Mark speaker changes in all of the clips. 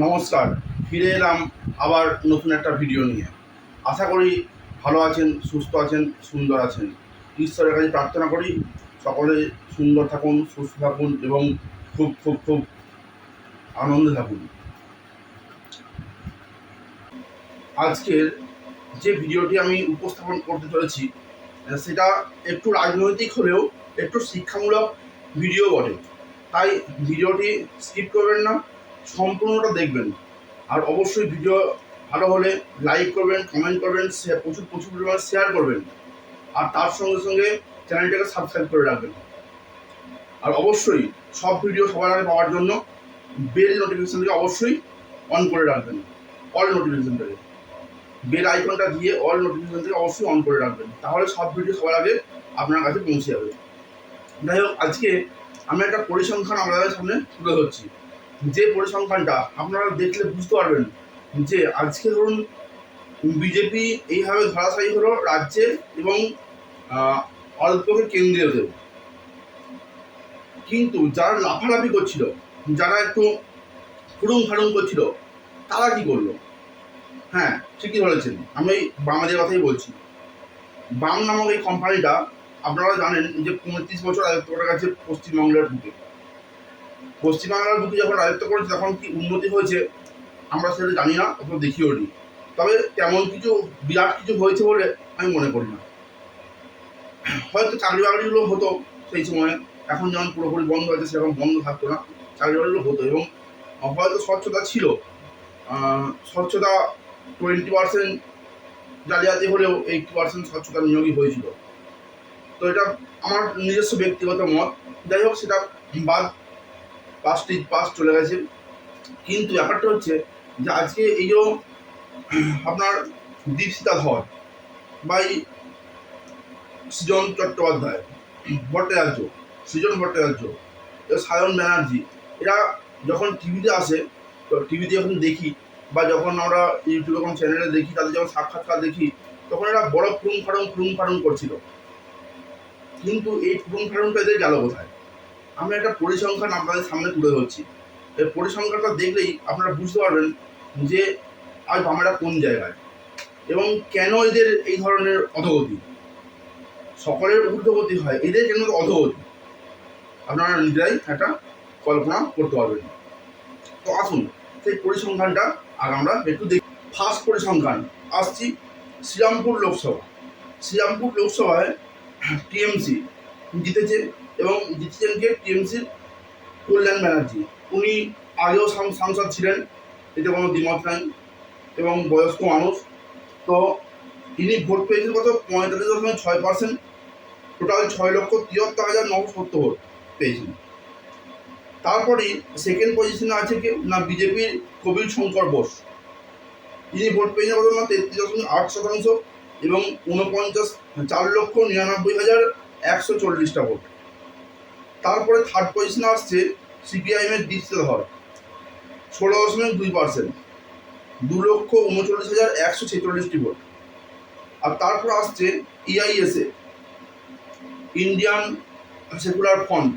Speaker 1: নমস্কার, ফিরে এলাম আবার নতুন একটা ভিডিও নিয়ে। আশা করি ভালো আছেন, সুস্থ আছেন, সুন্দর আছেন। ঈশ্বরের কাছে প্রার্থনা করি সকলে সুন্দর থাকুন, সুস্থ থাকুন এবং খুব খুব খুব আনন্দে থাকুন। আজকের যে ভিডিওটি আমি উপস্থাপন করতে চলেছি, সেটা একটু রাজনৈতিক হলেও একটু শিক্ষামূলক ভিডিও বটে। তাই ভিডিওটি স্কিপ করবেন না। সম্পূর্ণটা দেখবেন। আর অবশ্যই ভিডিও ভালো হলে লাইক করবেন কমেন্ট করবেন প্রচুর প্রচুর পরিমাণে শেয়ার করবেন। আর তার সঙ্গে সঙ্গে চ্যানেলটাকে সাবস্ক্রাইব করে রাখবেন। আর অবশ্যই সব ভিডিও সবার আগে পাওয়ার জন্য বেল নোটিফিকেশনটাকে অবশ্যই অন করে রাখবেন। অল নোটিফিকেশনটাকে বেল আইকনটা দিয়ে অল নোটিফিকেশনটাকে অবশ্যই অন করে রাখবেন। তাহলে সব ভিডিও সবার আগে আপনার কাছে পৌঁছে যাবে। যাই হোক, আজকে আমি একটা পরিসংখ্যান আপনাদের সামনে তুলে ধরছি। যে পরিসংখ্যানটা আপনারা দেখলে বুঝতে পারবেন যে আজকে ধরুন বিজেপি এইভাবে ধরাশায়ী হলো রাজ্যে এবং অল্পকে কেন্দ্রীয়তেও কিন্তু যারা লাফালাফি করছিল, যারা একটু ফুড়ুং ফাড়ুং করছিল, তারা কি করল? হ্যাঁ ঠিকই ধরেছেন, আমি বাংলাদেশের কথাই বলছি। বাম নামক এই কোম্পানিটা আপনারা জানেন যে পঁয়ত্রিশ বছর আগে করে গেছে পশ্চিমবঙ্গের বুকে। পশ্চিমবাংলার বুকে যখন রাজত্ব করেছে, তখন কি উন্নতি হয়েছে? আমরা সেটা জানি না, অথবা দেখিও নি। তবে তেমন কিছু, বিরাট কিছু হয়েছে বলে আমি মনে করি না। হয়তো চাকরি বাকরিগুলো হতো সেই সময়। এখন যেমন পুরোপুরি বন্ধ হয়েছে, সেরকম বন্ধ থাকতো না। চাকরি বাকরিগুলো হতো এবং হয়তো স্বচ্ছতা ছিল। স্বচ্ছতা টোয়েন্টি পার্সেন্ট জালিয়াতি হলেও এইটটি পার্সেন্ট স্বচ্ছতা নিয়োগই হয়েছিল। তো এটা আমার নিজস্ব ব্যক্তিগত মত। যাই হোক, সেটা বাদ পাঁচটি পাস চলে গেছে। কিন্তু ব্যাপারটা হচ্ছে যে আজকে এই যে আপনার দীপশিতা ধর বা এই সৃজন চট্টোপাধ্যায়, ভট্টাচার্য, সৃজন ভট্টাচার্য, সায়ন ব্যানার্জি, এরা যখন টিভিতে আসে, তো টিভিতে যখন দেখি বা যখন আমরা ইউটিউবে কোনো চ্যানেলে দেখি, তাদের যখন সাক্ষাৎকার দেখি, তখন এরা বড় ফুরুং ফাড়ুং ফুরুং ফাড়ুং করছিল। কিন্তু এই ফুরুং ফাড়ুংটা এদের গেল কোথায়? আমি একটা পরিসংখ্যান আপনাদের সামনে তুলে ধরছি। এই পরিসংখ্যানটা দেখলেই আপনারা বুঝতে পারবেন যে আজ আমরা কোন জায়গায় এবং কেন এদের এই ধরনের অধগতি? সকলের ঊর্ধ্বগতি হয়, এদের কেন অধগতি? আপনারা নিজেরাই একটা কল্পনা করতে পারবেন। তো আসুন, সেই পরিসংখ্যানটা আর আমরা একটু দেখি। ফার্স্ট পরিসংখ্যান, আসছি শ্রীরামপুর লোকসভা। শ্রীরামপুর লোকসভায় টিএমসি জিতেছে। এবং জিতেছেন কে টিএমসির কল্যাণ ব্যানার্জি। উনি আগেও সাংসদ ছিলেন, এতে কোনো দ্বিমত নাই এবং বয়স্ক মানুষ। তো ইনি ভোট পেয়েছেন কত? পঁয়তাল্লিশ দশমিক ছয় পার্সেন্ট টোটাল ছয় লক্ষ তিয়াত্তর হাজার নশো সত্তর ভোট পেয়েছেন। তারপরেই সেকেন্ড পজিশনে আছে কি? না, বিজেপির কবির শঙ্কর বোস। ইনি ভোট পেয়েছেন কত? না, তেত্রিশ দশমিক আট শতাংশ এবং ঊনপঞ্চাশ, চার লক্ষ নিরানব্বই হাজার একশো চল্লিশটা ভোট। তারপরে থার্ড পজিশনে আসছে সিপিআইএমের দীপ্তি ধর ষোলো দশমিক দুই পার্সেন্ট দু লক্ষ উনচল্লিশ হাজার একশো ছেচল্লিশটি ভোট। আর তারপর আসছে ইআইএসএ Indian secular front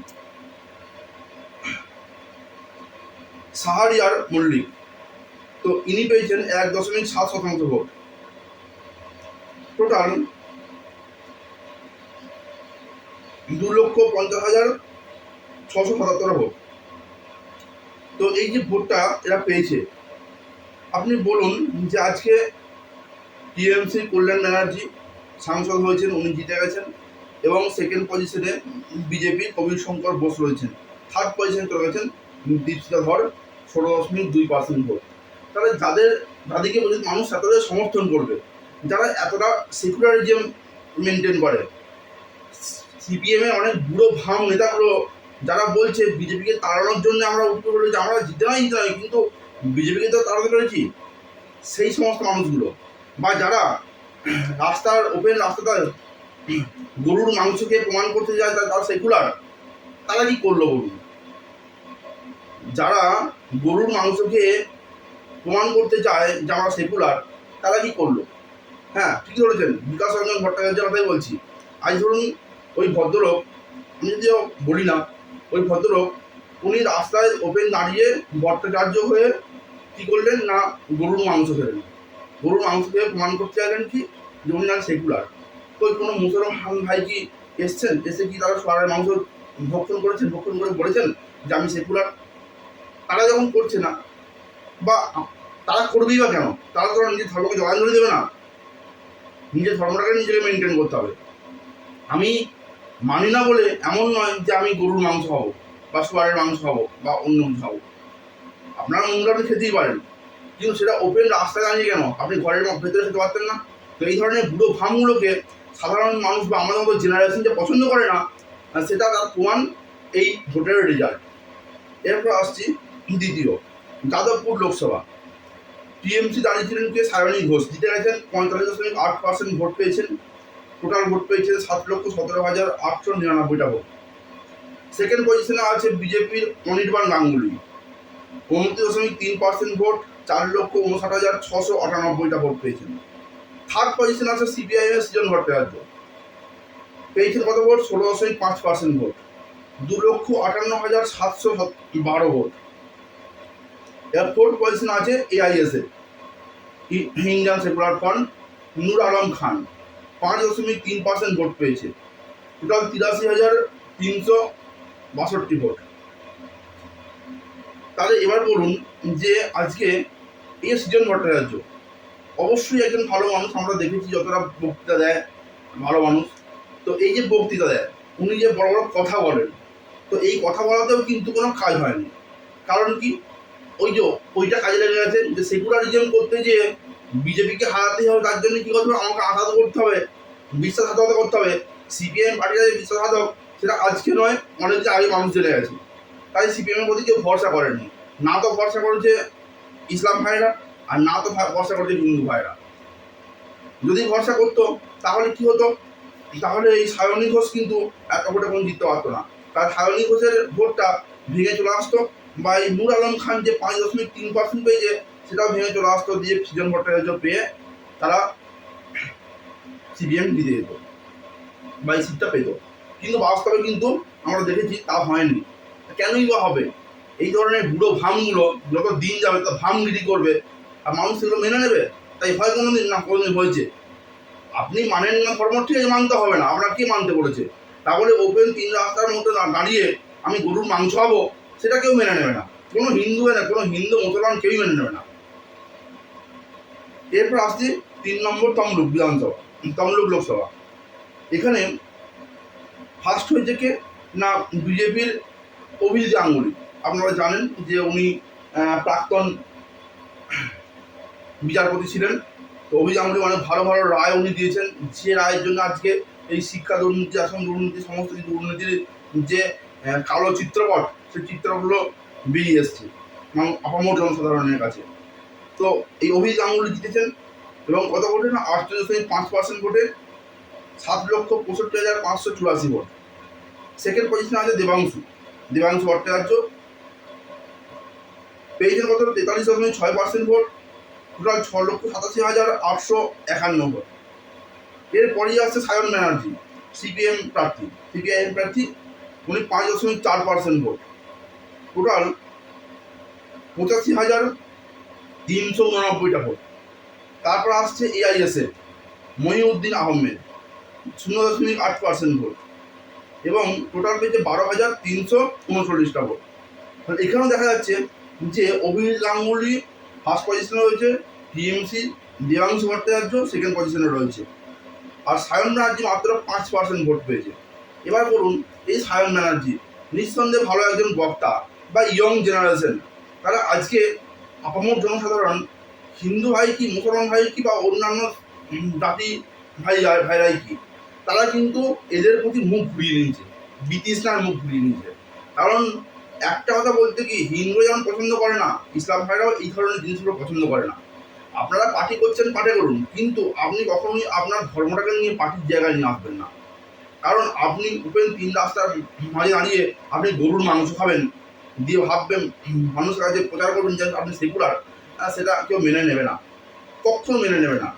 Speaker 1: Sahariar Mallick তো ইনি পেয়েছেন এক দশমিক সাত শতাংশ ভোট। টোটাল দু লক্ষ পঞ্চাশ হাজার ছশো সাতাত্তর ভোট। তো এই যে ভোটটা এরা পেয়েছে, আপনি বলুন যে আজকে টিএমসি, কল্যাণ ব্যানার্জি সাংসদ হয়েছেন, উনি জিতে গেছেন এবং সেকেন্ড পজিশনে বিজেপির কবির শঙ্কর বোস রয়েছেন। থার্ড পজিশনে চলে গেছেন দীপশিতা ধর, ষোলো দশমিক দুই পার্সেন্ট ভোট। তাহলে যাদের, যাদেরকে বলছে মানুষ এতটা সমর্থন করবে, যারা এতটা সেকুলারিজম মেনটেন করে। সিপিএমের অনেক বুড়ো ভাম নেতাগুলো যারা বলছে বিজেপিকে তাড়ানোর জন্য আমরা উঠতে পেরেছি আমরা জিতে নাই জিতে কিন্তু বিজেপিকে তো তাড়াতে পেরেছি সেই সমস্ত মানুষগুলো। বা যারা রাস্তার ওপেন রাস্তাটা গরুর মাংসকে প্রমাণ করতে যায় তারা সেকুলার তারা কি করল বলুন? যারা গরুর মাংসকে প্রমাণ করতে চায় যে আমরা সেকুলার তারা কি করল? হ্যাঁ ঠিক ধরেছেন বিকাশ রঞ্জন ভট্টাচার্যের কথাই বলছি। আজ ধরুন ওই ভদ্রলোক, আমি যদিও বলি না ওই ভদ্রলোক, উনি রাস্তায় ওপেন দাঁড়িয়ে ভট্টাচার্য হয়ে কি করলেন না, গরুর মাংস খেলেন। গরুর মাংস খেয়ে প্রমাণ করতে গেলেন কি? যে উনি না সেকুলার। তো কোনো মুসলমান ভাই কি এসছেন? এসে কি তারা সোয়ারের মাংস ভক্ষণ করেছেন, ভক্ষণ করে বলেছেন যে আমি সেকুলার? তারা যখন করছে না, বা তারা করবেই বা কেন? তারা তো নিজের ধর্মকে জবাঞ্জলি দেবে না। নিজের ধর্মটাকে নিজেকে মেনটেন করতে হবে। আমি মানি না বলে এমন নয় যে আমি গরুর মাংস খাব, বা সোয়ারের মাংস খাব, বা অন্য কিছু খাব। আপনারা মঙ্গল আপনি খেতেই পারেন। কিন্তু সেটা ওপেন রাস্তায় দাঁড়িয়ে কেন? আপনি ঘরের ভেতরে খেতে পারতেন না। তো এই ধরনের বুড়ো ভামগুলোকে সাধারণ মানুষ বা আমাদের মতো জেনারেশন যে পছন্দ করে না সেটা তার প্রমাণ এই ভোটের রেজাল্ট এরপর আসছি দ্বিতীয়, যাদবপুর লোকসভা। টিএমসি দাঁড়িয়েছিলেন কে? সায়নী ঘোষ। জিতে গেছেন পঁয়তাল্লিশ দশমিক আট পার্সেন্ট ভোট পেয়েছেন। টোটাল ভোট পেয়েছে সাত লক্ষ সতেরো হাজার আটশো নিরানব্বইটা ভোট সেকেন্ড পজিশনে আছে বিজেপির অনির্বাণ গাঙ্গুলি। উনত্রিশ দশমিক তিন পার্সেন্ট ভোট চার লক্ষ উনষাট হাজার ছশো আটানব্বইটা ভোট পেয়েছেন। থার্ড পজিশনে আছে সিপিআইএম এর সৃজন ভট্টাচার্য। পেয়েছেন কত ভোট ষোলো দশমিক পাঁচ পার্সেন্ট ভোট দু লক্ষ আটান্ন হাজার সাতশো বারো ভোট এর ফোর্থ পজিশনে আছে এআইএসএ Indian secular front Nur Alam Khan. পাঁচ দশমিক তিন পার্সেন্ট ভোট পেয়েছে। টোটাল তিরাশি হাজার তিনশো বাষট্টি ভোট তাহলে এবার বলুন যে আজকে এই সৃজন ভট্টাচার্য অবশ্যই একজন ভালো মানুষ, আমরা দেখেছি যতটা বক্তৃতা দেয় ভালো মানুষ। তো এই যে বক্তৃতা দেয়, উনি যে বড় বড় কথা বলেন, তো এই কথা বলাতেও কিন্তু কোনো কাজ হয়নি। কারণ কি? ওই যে ওইটা কাজে লেগে গেছে যে সেকুলারিজম করতে যে বিজেপিকে হারাতেই হবে তার জন্য কি করতে হবে? আমাকে আঘাত করতে হবে। বিশ্বাসঘাতকতা করতে হবে। সিপিএম পার্টিটা যে বিশ্বাসঘাতক, সেটা আজকে নয় অনেক দিন আগে মানুষ চলে গেছে। তাই সিপিএম এর প্রতি কেউ ভরসা করেনি। না তো ভরসা করেছে ইসলাম ভাইরা, আর না তো ভরসা করেছে হিন্দু ভাইরা। যদি ভরসা করতো, তাহলে কি হতো? তাহলে এই সায়নী ঘোষ কিন্তু এত ভোটে কোনো জিততে পারতো না। তার সায়নী ঘোষের ভোটটা ভেঙে চলে আসতো। বা এই নূর আলম খান যে পাঁচ দশমিক তিন পার্সেন্ট পেয়েছে সেটাও ভেঙে চলে আসতো দিয়ে সৃজন ভট্টাচার্য পেয়ে তারা সিপিএম জিতে যেত বা এই সিটটা পেত। কিন্তু বাস্তবে কিন্তু আমরা দেখেছি তা হয়নি। কেনই বা হবে? এই ধরনের বুড়ো ভামগুলো যত দিন যাবে তত ভামগিরি করবে আর মানুষ সেগুলো মেনে নেবে? তাই হয় কোনো দিন না, কোনোদিন হয়েছে। আপনি মানেন না ধর্ম ঠিক আছে মানতে হবে না। আপনার কে মানতে বলেছে? তাহলে ওপেন তিন রাস্তার মধ্যে দাঁড়িয়ে আমি গরুর মাংস খাব, সেটা কেউ মেনে নেবে না। কোনো হিন্দু না, কোনো হিন্দু মুসলমান কেউই মেনে নেবে না। এরপর আসছি তিন নম্বর তমলুক বিধানসভা তমলুক লোকসভা। এখানে ফার্স্ট হয়েছে কে? না, বিজেপির অভিজিৎ গাঙ্গুলি। আপনারা জানেন যে উনি প্রাক্তন বিচারপতি ছিলেন। তো অভিজিৎ গাঙ্গুলি অনেক ভালো ভালো রায় উনি দিয়েছেন। যে রায়ের জন্য আজকে এই শিক্ষা দুর্নীতি আসন দুর্নীতি, সমস্ত কিছু দুর্নীতির যে কালো চিত্রপট, সেই চিত্রগুলো বেরিয়ে এসছে। আপামর জনসাধারণের কাছে। তো এই অভিজিৎ গাঙ্গুলি জিতেছেন এবং কত ভোটে না, আটচল্লিশ দশমিক পাঁচ পার্সেন্ট ভোটে সাত লক্ষ পঁয়ষট্টি হাজার পাঁচশো চুরাশি ভোট। সেকেন্ড পজিশনে আছে দেবাংশু। দেবাংশু ভট্টাচার্য পেয়েছেন কত? তেতাল্লিশ দশমিক ছয় পার্সেন্ট ভোট। টোটাল ছ লক্ষ সাতাশি হাজার আটশো একান্ন ভোট। এরপরেই আছে সায়ন ব্যানার্জি, সিপিএম প্রার্থী। সিপিআইএম প্রার্থী, উনি পাঁচ দশমিক চার পার্সেন্ট ভোট। টোটাল পঁচাশি হাজার তিনশো উননব্বইটা ভোট। তারপর আসছে এআইএসএফ মহিউদ্দিন আহমেদ, শূন্য দশমিক আট পার্সেন্ট ভোট। এবং টোটাল পেয়েছে বারো হাজার তিনশো উনচল্লিশটা ভোট। এখানেও দেখা যাচ্ছে যে অভিজিৎ গাঙ্গুলি ফার্স্ট পজিশনে রয়েছে, টিএমসি, দেবাংশু ভট্টাচার্য সেকেন্ড পজিশনে রয়েছে। আর সায়ন ব্যানার্জি মাত্র পাঁচ পার্সেন্ট ভোট পেয়েছে। এবার বলুন, এই সায়ন ব্যানার্জি নিঃসন্দেহে ভালো একজন বক্তা বা ইয়ং জেনারেশন তারা আজকে আপামর জনসাধারণ, হিন্দু ভাই কি, মুসলমান ভাই কি বা অন্যান্য জাতি ভাই, ভাইরাই কি, তারা কিন্তু এদের প্রতি মুখ ঘুরিয়ে নিয়েছে বিতৃষ্ণার মুখ ঘুরিয়ে নিয়েছে। কারণ একটা কথা বলতে কি হিন্দু যেমন পছন্দ করে না, ইসলাম ভাইরাও এই ধরনের জিনিসগুলো পছন্দ করে না। আপনারা পার্টি করছেন, পার্টি করুন, কিন্তু আপনি কখনোই আপনার ধর্মটাকে নিয়ে পার্টির জায়গায় নিয়ে আসবেন না। কারণ আপনি ওপেন তিন রাস্তার মাঝে দাঁড়িয়ে আপনি গরুর মাংস খাবেন দিয়ে ভাববেন মানুষের কাছে প্রচার করবেন যে আপনি সেকুলার সেটা কেউ মেনে নেবে না। কখনো মেনে নেবে না।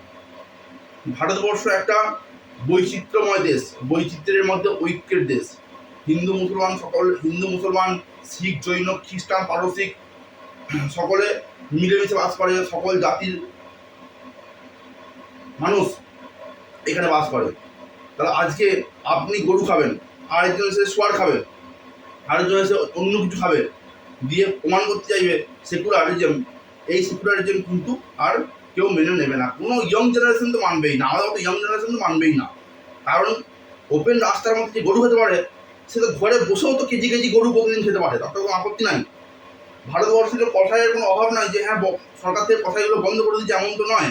Speaker 1: ভারতবর্ষ একটা বৈচিত্র্যময় দেশ, বৈচিত্র্যের মধ্যে ঐক্যের দেশ। হিন্দু, মুসলমান সকল, হিন্দু, মুসলমান, শিখ, জৈন, খ্রিস্টান, পারসিক, সকলে মিলেমিশে বাস করে, সকল জাতির মানুষ এখানে বাস করে। তাহলে আজকে আপনি গরু খাবেন, আরেকজন সে সোয়ার খাবে। আরেকজন এসে অন্য কিছু খাবে, দিয়ে প্রমাণ করতে চাইবে সেকুলারিজম এই সেকুলারিজম কিন্তু আর কেউ মেনে নেবে না। কোনো ইয়ং জেনারেশন তো মানবেই না, আমাদের মতো ইয়ং জেনারেশন তো মানবেই না। কারণ ওপেন রাস্তার মধ্যে যে গরু খেতে পারে, সে তো ঘরে বসেও তো কেজি কেজি গরু প্রতিদিন খেতে পারে, তার তো কোনো আপত্তি নাই। ভারতবর্ষের তো কষাইয়ের কোনো অভাব নাই যে হ্যাঁ সরকার থেকে কষাইগুলো বন্ধ করে দিচ্ছে, এমন তো নয়।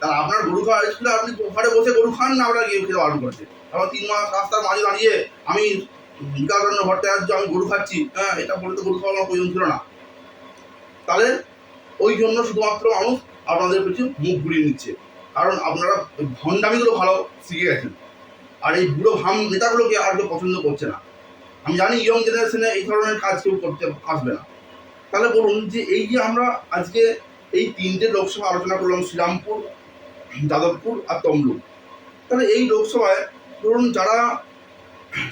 Speaker 1: তা আপনার গরু খাওয়া ছিল আপনি ঘরে বসে গরু খান না আপনার গিয়ে খেতে বারণ করছে। আবার তিন মাস রাস্তার মাঝে দাঁড়িয়ে আমি বিকাশরণ্য ভট্টাচার্য আমি গরু খাচ্ছি হ্যাঁ এটা বলে তো গরু খাওয়ার কোনো প্রয়োজন ছিল না। তাহলে ওই জন্য শুধুমাত্র মানুষ আপনাদের পিছু মুখ ঘুরিয়ে নিচ্ছে। কারণ আপনারা ভণ্ডামিগুলো ভালো শিখে গেছেন। আর এই বুড়ো ভাম নেতাগুলোকে আর কেউ পছন্দ করছে না। আমি জানি ইয়ং জেনারেশনে এই ধরনের কাজ কেউ করতে আসবে না। তাহলে বলুন যে এই যে আমরা আজকে এই তিনটে লোকসভা আলোচনা করলাম, শ্রীরামপুর, যাদবপুর আর তমলুক। তাহলে এই লোকসভায় ধরুন যারা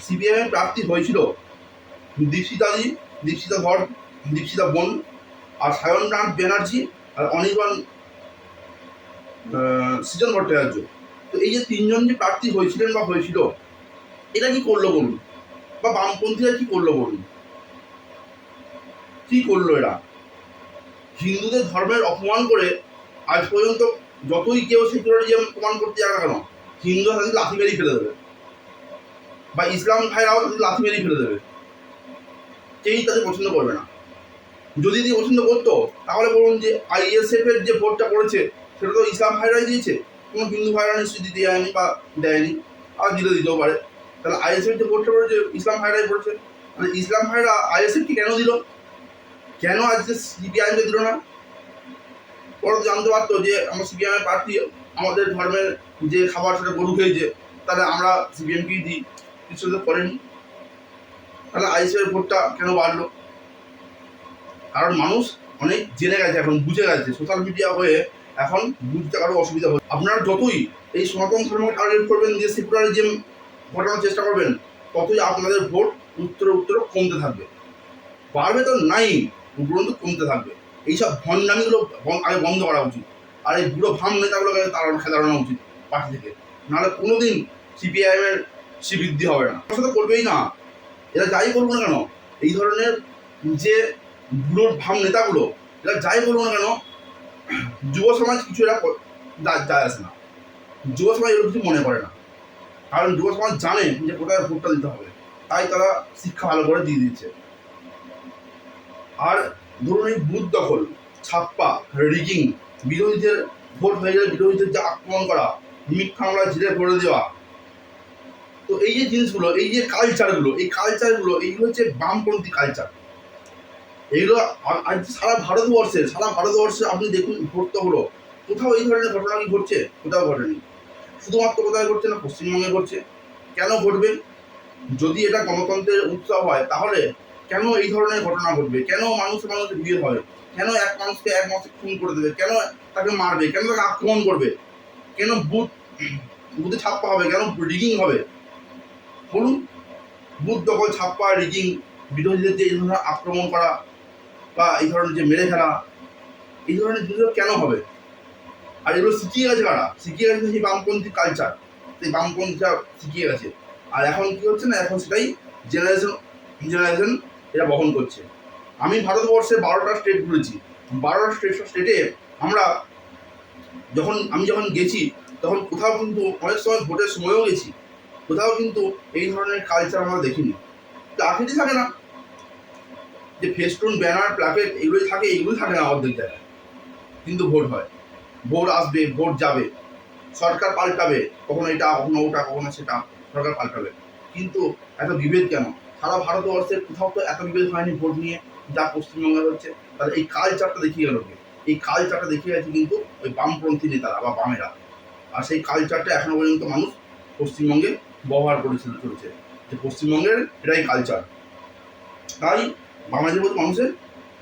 Speaker 1: সিপিএমের প্রার্থী হয়েছিল দীপশিতাদি দীপশিতা ধর দীপশিতা বোন আর সায়ননাথ ব্যানার্জি আর অনির্বাণ সৃজন ভট্টাচার্য। তো এই যে তিনজন যে প্রার্থী হয়েছিলেন বা হয়েছিল এটা কি করল বলুন? বা বামপন্থীরা কি করল বলুন? কি করল এরা? হিন্দুদের ধর্মের অপমান করে আজ পর্যন্ত যতই কেউ সেকুলারিজম প্রমাণ করতে যাবে না কেন, হিন্দু তাদের লাথি মেরেই ফেলে দেবে। বা ইসলাম ভাইরাও তাদের লাথি মেরেই ফেলে দেবে। কেউই তাদের পছন্দ করবে না। যদি দিয়ে পছন্দ করতো, তাহলে বলুন যে আইএসএফ এর যে ভোটটা পড়েছে সেটা তো ইসলাম ভাইরাই দিয়েছে। কোনো হিন্দু ভাইরা নিশ্চয়ই দিতে যায়নি বা দেয়নি আর দিতে দিতেও পারে। তাহলে আইএসএফ যে ভোটটা পড়েছে ইসলাম ভাইরাই পড়েছে মানে ইসলাম ভাইরা আইএসএফকে কেন দিল? কেন আজকে সিপিআইএমকে দিল না? ওরা জানতে পারতো যে আমার সিপিএমের প্রার্থী, আমাদের ধর্মের যে খাবার সেটা গরু খেয়েছে, তাহলে আমরা সিপিএমকেই দিই? কিছু তো করেনি। তাহলে আইএসএফের ভোটটা কেন বাড়লো? কারণ মানুষ অনেক জেনে গেছে এখন বুঝে গেছে। সোশ্যাল মিডিয়া হয়ে এখন বুঝতে কারও অসুবিধা হচ্ছে। আপনারা যতই এই সনাতন ধর্মকে টার্গেট করবেন যে সেকুলারিজম ঘটানোর চেষ্টা করবেন, ততই আপনাদের ভোট উত্তর উত্তর কমতে থাকবে। বাড়বে তো নাই, উপরন্তু কমতে থাকবে। এইসব ভণ্ডামিগুলো বন- আগে বন্ধ করা উচিত। আর এই বুড়ো ভাম নেতাগুলোকে তার খেলানো উচিত পার্টি থেকে। নাহলে কোনোদিন সিপিআইএম এর বৃদ্ধি হবে না। কথা তো করবেই না। এরা যাই করুক না কেন, এই ধরনের যে বুড়ো ভাব নেতাগুলো, এরা যাই বলুক না কেন, যুব সমাজ কিছু এরা যায় আসে না। যুব সমাজ এগুলো কিছু মনে করে না। কারণ যুব সমাজ জানে যে কোথায় ভোটটা দিতে হবে। তাই তারা শিক্ষা ভালো করে দিয়ে দিচ্ছে। আর ধরুন এই বুথ দখল, ছাপ্পা, রিগিং, বিরোধীদের ভোট হয়ে গেলে বিরোধীদের যে আক্রমণ করা, মিথ্যা আমরা ঝিরে ভরে দেওয়া তো এই যে জিনিসগুলো, এই যে কালচারগুলো এই কালচারগুলো এইগুলো হচ্ছে বামপন্থী কালচার এইগুলো আজ সারা ভারতবর্ষে সারা ভারতবর্ষে আপনি দেখুন ভোট তো হলো, কোথাও এই ধরনের ঘটনা কি ঘটছে? কোথাও ঘটেনি। শুধুমাত্র কোথায় ঘটছে না, পশ্চিমবঙ্গে ঘটছে। কেন ঘটবে? যদি এটা গণতন্ত্রের উৎসব হয়, তাহলে কেন এই ধরনের ঘটনা ঘটবে? কেন মানুষে মানুষে বিয়ে হবে কেন এক মানুষকে এক মাসে খুন করে দেবে? কেন তাকে মারবে? কেন তাকে আক্রমণ করবে? কেন বুথ বুথে ছাপ্পা হবে? কেন রিগিং হবে? বলুন বুথ দখল, ছাপ্পা, রিগিং বিরোধীদের যে এই ধরনের আক্রমণ করা বা এই ধরনের যে মেরে ফেলা, এই ধরনের জিনিসগুলো কেন হবে? আর এগুলো শিখিয়ে গেছে কারা? শিখিয়ে গেছে সেই বামপন্থী কালচার সেই বামপন্থীরা শিখিয়ে গেছে। আর এখন কি হচ্ছে না, এখন সেটাই জেনারেশন জেনারেশন এটা বহন করছে। আমি ভারতবর্ষে বারোটা স্টেট ঘুরেছি। বারোটা স্টেট স্টেটে আমরা যখন, আমি যখন গেছি, তখন কোথাও কিন্তু অনেক সময় ভোটের সময়ও গেছি। কোথাও কিন্তু এই ধরনের কালচার আমরা দেখিনি। প্লাকেটই থাকে না। যে ফেস্টুন ব্যানার প্লাকেট এগুলোই থাকে এগুলোই থাকে না অর্ধেক জায়গায়। কিন্তু ভোট হয়। ভোট আসবে, ভোট যাবে। সরকার পাল্টাবে, কখনো এটা, কখনো ওটা, কখনো সেটা, সরকার পাল্টাবে। কিন্তু এত বিভেদ কেন? সারা ভারতবর্ষের কোথাও তো এত বিভেদ হয়নি ভোট নিয়ে, যা পশ্চিমবঙ্গে হচ্ছে। তাহলে এই কালচারটা দেখিয়ে গেল? এই কালচারটা দেখিয়ে গেছে কিন্তু ওই বামপন্থী নেতারা বা বামেরা। আর সেই কালচারটা এখনও পর্যন্ত মানুষ পশ্চিমবঙ্গে ব্যবহার করে চলে- চলেছে যে পশ্চিমবঙ্গের এটাই কালচার তাই বাংলাদেশের প্রতি মানুষের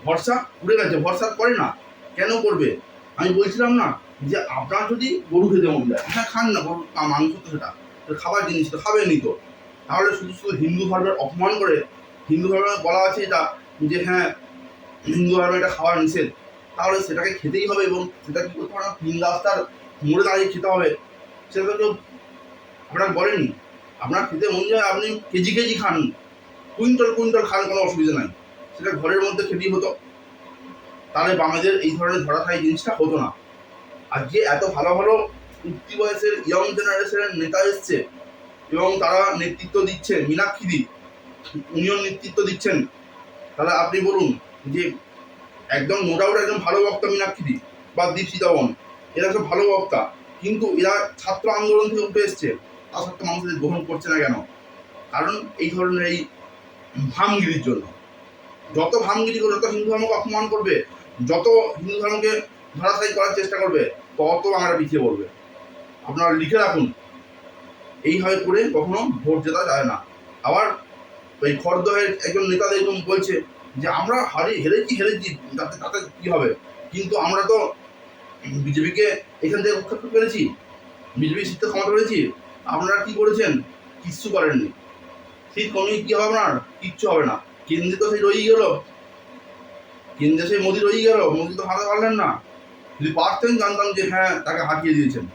Speaker 1: ভরসা উড়ে গেছে, ভরসা করে না। কেন করবে? আমি বলছিলাম না যে আপনার যদি গরু খেতে মন যায় হ্যাঁ খান না, গরু মাংস তো সেটা। খাবার জিনিস তো খাবেনই তো। তাহলে শুধু শুধু হিন্দু ধর্মের অপমান করে, হিন্দু ধর্মে বলা আছে এটা যে হ্যাঁ হিন্দু ধর্মে এটা খাওয়ার নিষেধ। তাহলে সেটাকে খেতেই হবে এবং সেটা কি করতে পারে তিন রাস্তার মোড়ে দাঁড়িয়ে খেতে হবে। সেটা তো আপনার বলেনি। আপনার খেতে মন যায়, আপনি কেজি কেজি খান, কুইন্টাল কুইন্টাল খান, কোনো অসুবিধা নাই। সেটা ঘরের মধ্যে খেতেই হতো। তাহলে বামেদের এই ধরনের ধরাখাই জিনিসটা হতো না। আর যে এত ভালো ভালো উঠতি বয়সের ইয়ং জেনারেশনের নেতা এসছে, এবং তারা নেতৃত্ব দিচ্ছেন মীনাক্ষীদি উনিও নেতৃত্ব দিচ্ছেন। তাহলে আপনি বলুন যে একদম নো ডাউট একদম ভালো বক্তা মীনাক্ষীদি বা বন এরা সব ভালো বক্তা। কিন্তু এরা ছাত্র আন্দোলন থেকে উঠে এসছে। তা সত্ত্বেও মানুষ গ্রহণ করছে না কেন? কারণ এই ধরনের এই ভামগিরির জন্য। যত ভামগিরি করবে, যত হিন্দু ধর্মকে অপমান করবে, যত হিন্দু ধর্মকে ধরাশায়ী করার চেষ্টা করবে, তত আমরা পিছিয়ে পড়বে। আপনারা লিখে রাখুন, এইভাবে করে কখনো ভোট জেতা যায় না। আবার ওই খড়দহের একজন নেতা দেখুন বলছে যে, আমরা হারি, হেরেছি হেরেছি, তাতে তাতে কী হবে? কিন্তু আমরা তো বিজেপিকে এখান থেকে করতে পেরেছি বিজেপি শীতে ক্ষমতা পেরেছি আপনারা কি করেছেন? কিচ্ছু করেননি। শীত কমিয়ে কি হবে আপনার? কিচ্ছু হবে না। কেন্দ্রে তো সেই রয়েই গেল। কেন্দ্রে সেই মোদি রয়েই গেল। মোদি তো হারাতে পারলেন না। যদি পারতেন, জানতাম যে হ্যাঁ তাকে হারিয়ে দিয়েছেন।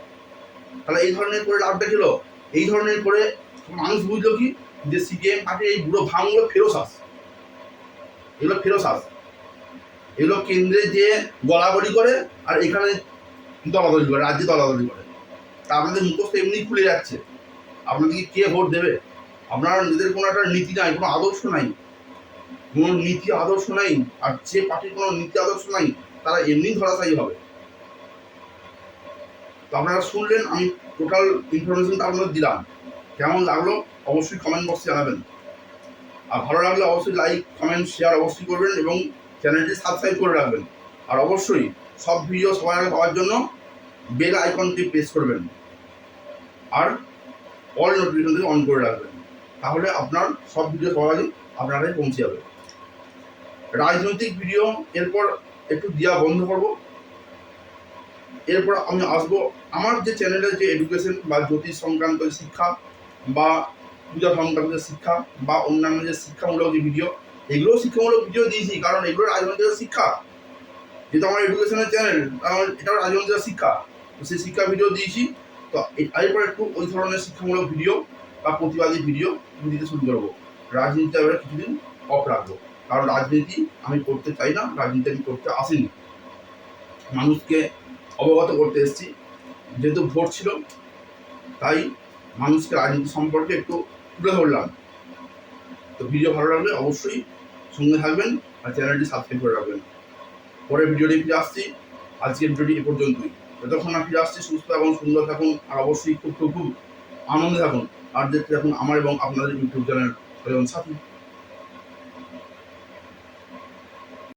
Speaker 1: তাহলে এই ধরনের করে লাভটা ছিল এই ধরনের করে মানুষ বুঝলো কি? যে সিপিএম পার্টির এই বুড়ো ভাঙগুলো ফেরোসাস এগুলো ফেরোসাস এগুলো কেন্দ্রে যে গলাগলি করে আর এখানে দলাদলি করে, রাজ্যে দলাদলি করে। তা আপনাদের মুখস্থ এমনি খুলে যাচ্ছে। আপনাদেরকে কে ভোট দেবে? আপনার নিজেদের কোনো একটা নীতি নাই, কোনো আদর্শ নাই। কোনো নীতি আদর্শ নাই, আর যে পার্টির কোনো নীতি আদর্শ নাই, তারা এমনি ধরাশায়ী হবে। তো আপনারা শুনলেন, আমি টোটাল ইনফরমেশনটা আপনাদের দিলাম। কেমন লাগল? অবশ্যই কমেন্ট বক্সে জানাবেন। আর ভালো লাগলে অবশ্যই লাইক কমেন্ট শেয়ার অবশ্যই করবেন এবং চ্যানেলটি সাবস্ক্রাইব করে রাখবেন। আর অবশ্যই সব ভিডিও সবার আগে পাওয়ার জন্য বেল আইকনটি প্রেস করবেন। আর অল নোটিফিকেশনটি অন করে রাখবেন, তাহলে আপনার সব ভিডিও সবার আগে আপনার কাছে পৌঁছে যাবে। রাজনৈতিক ভিডিও এরপর একটু দেওয়া বন্ধ করব। এরপর আমি আসব আমার যে চ্যানেলের যে এডুকেশন বা জ্যোতিষ সংক্রান্ত শিক্ষা বা পূজা সংক্রান্ত শিক্ষা বা অন্যান্য যে শিক্ষামূলক যে ভিডিও এগুলোও শিক্ষামূলক ভিডিও দিয়েছি, কারণ এগুলো রাজনৈতিক শিক্ষা। যেহেতু আমার এডুকেশনের চ্যানেল এটাও রাজনৈতিক শিক্ষা, তো সেই শিক্ষা ভিডিও দিয়েছি। তো এরপর একটু ওই ধরনের শিক্ষামূলক ভিডিও বা প্রতিবাদী ভিডিও আমি দিতে শুরু করব। রাজনীতি এবারে কিছুদিন অফ রাখব। কারণ রাজনীতি আমি করতে চাই না, রাজনীতি আমি করতে আসিনি। মানুষকে অবগত করতে এসেছি। যেহেতু ভোট ছিল, তাই মানুষকে রাজনীতি সম্পর্কে একটু তুলে ধরলাম। তো ভিডিও ভালো লাগলে অবশ্যই সঙ্গে থাকবেন আর চ্যানেলটি সাবস্ক্রাইব করে রাখবেন। পরে ভিডিওটি ফিরে আসছি। আজকের ভিডিওটি এ পর্যন্তই। যতক্ষণ না ফিরে আসছি, সুস্থ এবং সুন্দর থাকুন, আর অবশ্যই খুব খুব খুব আনন্দে থাকুন। আর দেখতে থাকুন আমার এবং আপনাদের ইউটিউব চ্যানেল সাথী।